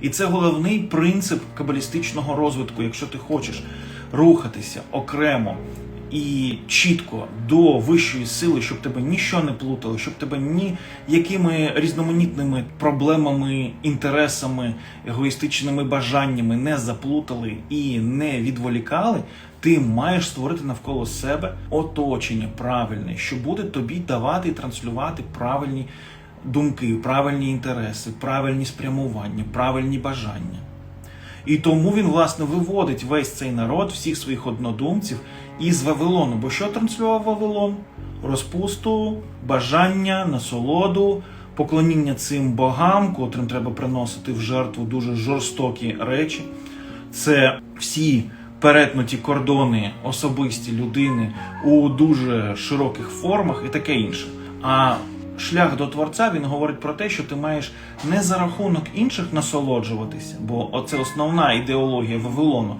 І це головний принцип кабалістичного розвитку, якщо ти хочеш рухатися окремо і чітко до вищої сили, щоб тебе ніщо не плутало, щоб тебе ніякими різноманітними проблемами, інтересами, егоїстичними бажаннями не заплутали і не відволікали. Ти маєш створити навколо себе оточення правильне, що буде тобі давати і транслювати правильні думки, правильні інтереси, правильні спрямування, правильні бажання. І тому він, власне, виводить весь цей народ, всіх своїх однодумців із Вавилону. Бо що транслював Вавилон? Розпусту, бажання, насолоду, поклоніння цим богам, котрим треба приносити в жертву дуже жорстокі речі. Це всі перетнуті кордони особисті людини у дуже широких формах і таке інше. А шлях до творця він говорить про те, що ти маєш не за рахунок інших насолоджуватися, бо це основна ідеологія Вавилону.